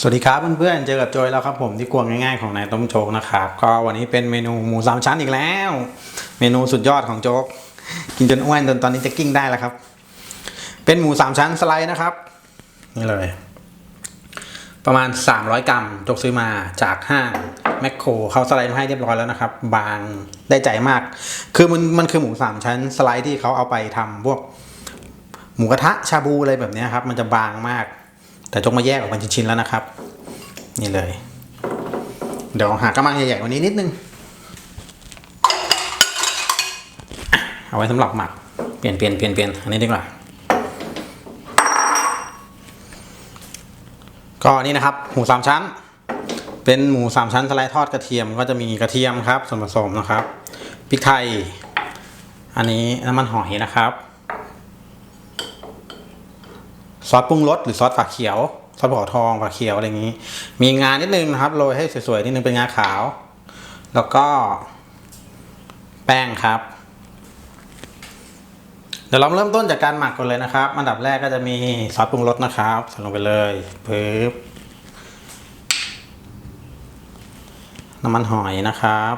สวัสดีครับเพื่อนๆ เจอกับโจยแล้วครับผมที่กวงง่ายๆของนายต้มโจ๊กนะครับ ก็วันนี้เป็นเมนูหมูสามชั้นอีกแล้ว เมนูสุดยอดของโจ๊กกินจนอ้วนจนตอนนี้จะกิ้งได้แล้วครับ เป็นหมูสามชั้นสไลด์นะครับ นี่เลย ประมาณ 300 กรัมโจ๊กซื้อมาจากห้างแมคโครเขาสไลด์มาให้เรียบร้อยแล้วนะครับ บางได้ใจมาก คือมันมันคือหมูสามชั้นสไลด์ที่เขาเอาไปทำพวก หมูกระทะชาบูอะไรแบบนี้ครับ มันจะบางมาก แต่จงมาแยกออกเป็นชิ้นๆแล้วนะครับ นี่เลย เดี๋ยวหากระมังใหญ่ๆกว่านี้นิดนึง เอาไว้สำหรับหมัก เปลี่ยนเปลี่ยนเปลี่ยนเปลี่ยนอันนี้ดีกว่า ก็นี่นะครับหมูสามชั้น เป็นหมูสามชั้นสไลด์ทอดกระเทียมก็จะมีกระเทียมครับ ส่วนผสมนะครับพริกไทย อันนี้น้ำมันหอยนะครับ ซอสปรุงรสหรือซอสฝาเขียวซอสปอทองฝาเขียวอะไรอย่างนี้ มีงานิดนึงนะครับโรยให้สวยๆนิดนึงเป็นงาขาว แล้วก็ แป้งครับ เดี๋ยวเราเริ่มต้นจากการหมักก่อนเลยนะครับ อันดับแรกก็จะมีซอสปรุงรสนะครับใส่ลงไปเลยปึ๊บน้ำมันหอยนะครับ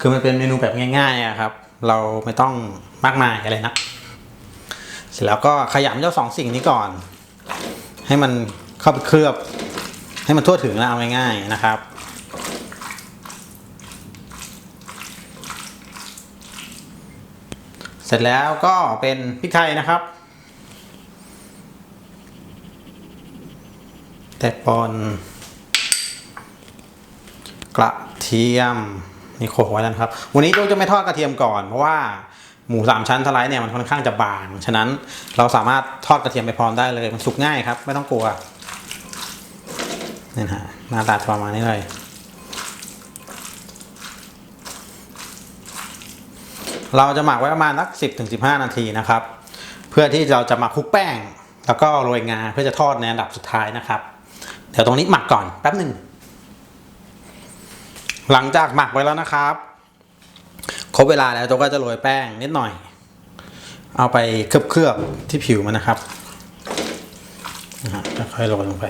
คือมันเป็นเมนูแบบง่ายๆอะครับ เราไม่ต้องมากมายอะไรนะ สร็จแล้วก็ขยำเจ้าสองสิ่งนี้ก่อน ให้มันเข้าไปเคลือบ ให้มันทั่วถึงแล้วเอาง่ายๆนะครับเสร็จแล้วก็เป็นพริกไทยนะครับ แต่ปอนกระเทียมนี่โขลกไว้แล้วครับ วันนี้โจจะไม่ทอดกระเทียมก่อนเพราะว่า หมูสามชั้นสไลด์เนี่ยมันค่อนข้างจะบาง ฉะนั้นเราสามารถทอดกระเทียมไปพร้อมได้เลย มันสุกง่ายครับ ไม่ต้องกลัวนี่ฮะหน้าตาประมาณนี้เลย เราจะหมักไว้ประมาณสักสิบถึงสิบห้านาทีนะครับ เพื่อที่เราจะมาคลุกแป้ง แล้วก็โรยงาเพื่อจะทอดในอันดับสุดท้ายนะครับ เดี๋ยวตรงนี้หมักก่อนแป๊บหนึ่งหลังจากหมักไว้แล้วนะครับ ครบเวลาแล้วโจกก็จะโรยแป้งนิดหน่อย เอาไปเคลือบๆที่ผิวมันนะครับนะฮะค่อยโรยลงไป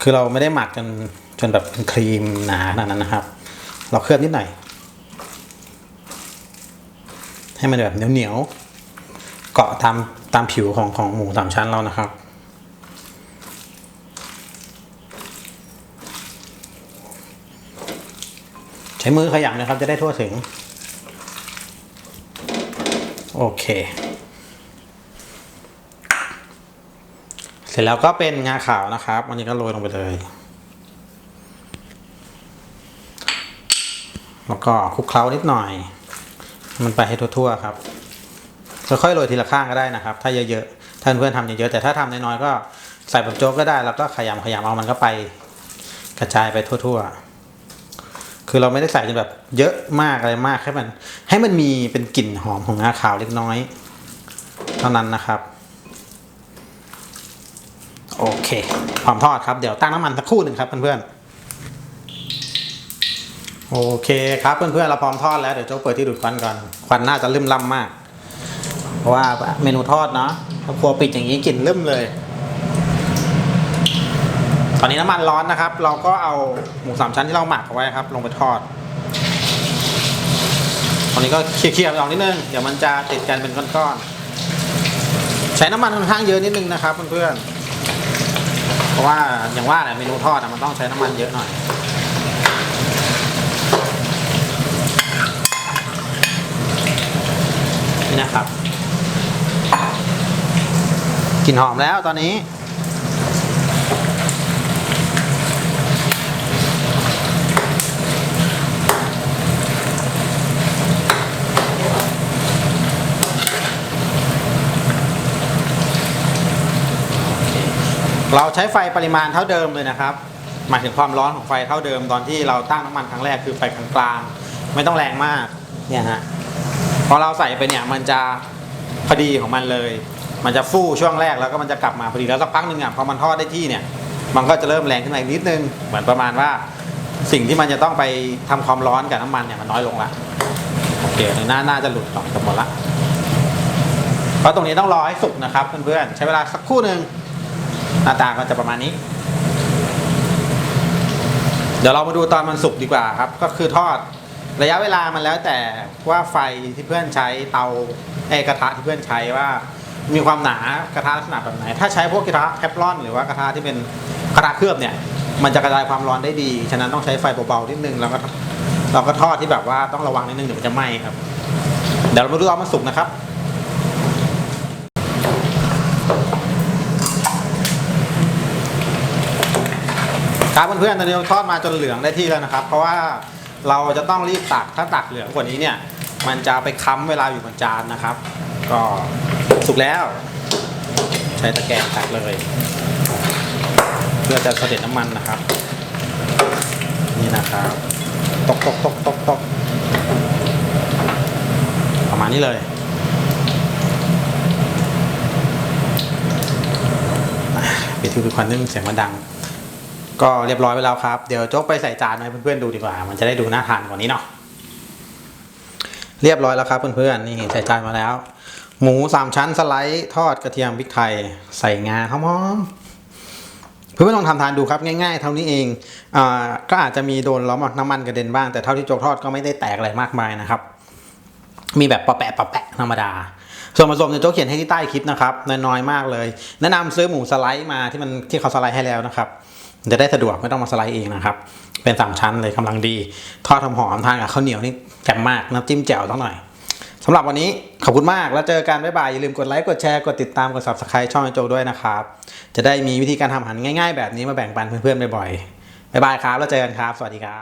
คือเราไม่ได้หมักจนจนแบบเป็นครีมหนาขนาดนั้นนะครับ เราเคลือบนิดหน่อย ให้มันแบบเหนียวๆเกาะตามตามผิวของของหมูสามชั้นเรานะครับ ใช้มือขยำนะครับจะได้ทั่วถึง โอเค เสร็จแล้วก็เป็นงาขาวนะครับอันนี้ก็โรยลงไปเลย แล้วก็คลุกเคล้านิดหน่อย มันไปให้ทั่วๆครับค่อยๆโรยทีละข้างก็ได้นะครับ ถ้าเยอะๆถ้านเพื่อนทำเยอะๆแต่ถ้าทำน้อยๆก็ใส่แบบโจ๊กก็ได้ แล้วก็ขยำขยำเอามันก็ไป กระจายไปทั่วๆ คือเราไม่ได้ใส่จนแบบเยอะมากอะไรมากแค่มัน ให้มันมีเป็นกลิ่นหอมของงาขาวเล็กน้อย เท่านั้นนะครับ โอเคพร้อมทอดครับ เดี๋ยวตั้งน้ำมันสักครู่หนึ่งครับเพื่อนๆโอเคครับเพื่อนๆเราพร้อมทอดแล้วเดี๋ยวจ๊กเปิดที่ดูดควันก่อนควันน่าจะลืมล่ำมาก เพราะว่าเมนูทอดเนาะถ้าครัวปิดอย่างนี้กลิ่นลืมเลย ตอนนี้น้ำมันร้อนนะครับ เราก็เอาหมูสามชั้นที่เราหมักเอาไว้ครับ ลงไปทอด ตอนนี้ก็เคี่ยวๆลองนิดนึง เดี๋ยวมันจะติดกันเป็นก้อนๆ ใช้น้ำมันค่อนข้างเยอะนิดนึงนะครับเพื่อนๆ เพราะว่าอย่างว่าแหละเมนูทอดมันต้องใช้น้ำมันเยอะหน่อยนี่นะครับกลิ่นหอมแล้วตอนนี้ เราใช้ไฟปริมาณเท่าเดิมเลยนะครับ หมายถึงความร้อนของไฟเท่าเดิมตอนที่เราตั้งน้ำมันครั้งแรกคือไฟกลางๆไม่ต้องแรงมากเนี่ยฮะพอเราใส่ไปเนี่ยมันจะพอดีของมันเลย มันจะฟู่ช่วงแรกแล้วก็มันจะกลับมาพอดีแล้วสักพักหนึ่งอะพอมันทอดได้ที่เนี่ยมันก็จะเริ่มแรงขึ้นมาอีกนิดนึงเหมือนประมาณว่าสิ่งที่มันจะต้องไปทำความร้อนกับน้ำมันเนี่ยมันน้อยลงละโอเคน่าน่าจะหลุดออกหมดละเพราะตรงนี้ต้องรอให้สุกนะครับเพื่อนๆใช้เวลาสักครู่หนึ่ง หน้าตาก็จะประมาณนี้ เดี๋ยวเรามาดูตอนมันสุกดีกว่าครับ ก็คือทอดระยะเวลามันแล้วแต่ว่าไฟที่เพื่อนใช้เตาไอกระทะที่เพื่อนใช้ว่า มีความหนากระทะลักษณะแบบไหน ถ้าใช้พวกกระทะแทฟลอน หรือว่ากระทะที่เป็นกระทะเคลือบเนี่ย มันจะกระจายความร้อนได้ดี ฉะนั้นต้องใช้ไฟเบาๆนิดนึงแล้วก็เราก็ทอดที่แบบว่าต้องระวังนิดนึงเดี๋ยวมันจะไหม้ครับ เดี๋ยวเรามาดูตอนมันสุกนะครับ ครับเพื่อนๆตอนนี้เราทอดมาจนเหลืองได้ที่แล้วนะครับ เพราะว่าเราจะต้องรีบตักถ้าตักเหลืองกว่านี้เนี่ยมันจะไปค้ำเวลาอยู่บนจานนะครับ ก็สุกแล้ว ใช้ตะแกรงตักเลย เพื่อจะเสด็จน้ำมันนะครับ นี่นะครับ ตกตกตกตกตกประมาณนี้เลยปิดที่คือควันนึงเสียงมันดัง ก็เรียบร้อยไปแล้วครับ เดี๋ยวโจ๊กไปใส่จานให้เพื่อนๆดูดีกว่า มันจะได้ดูน่าทานกว่านี้เนาะเรียบร้อยแล้วครับเพื่อนๆนี่ใส่จานมาแล้ว หมูสามชั้นสไลด์ทอดกระเทียมพริกไทย ใส่งาข้าวหอมเพื่อนๆลองทำทานดูครับง่ายๆ เท่านี้เองอก็อาจจะมีโดนล้อมน้ำมันกระเด็นบ้างแต่เท่าที่โจ๊กทอดก็ไม่ได้แตกอะไรมากมายนะครับ มีแบบปะแปะปะแปะธรรมดาส่วนผสมเนี่ยโจ๊กเขียนให้ที่ใต้คลิปนะครับน้อยๆมากเลย แนะนำซื้อหมูสไลด์มาที่มันที่เขาสไลด์ให้แล้วนะครับ จะได้สะดวกไม่ต้องมาสไลด์เองนะครับ เป็นสามชั้นเลยกำลังดี ทอดหอมทานกับข้าวเหนียวนี่แจ่มมากน้ำจิ้มแจ่วต้องหน่อยสำหรับวันนี้ขอบคุณมากแล้วเจอกันบ๊ายบาย อย่าลืมกดไลค์ กดแชร์ กดติดตาม กด subscribe ช่องโจด้วยนะครับ จะได้มีวิธีการทำอาหารง่ายๆ แบบนี้มาแบ่งปันเพื่อนๆบ่อยๆบ๊ายบายครับ แล้วเจอกันครับ สวัสดีครับ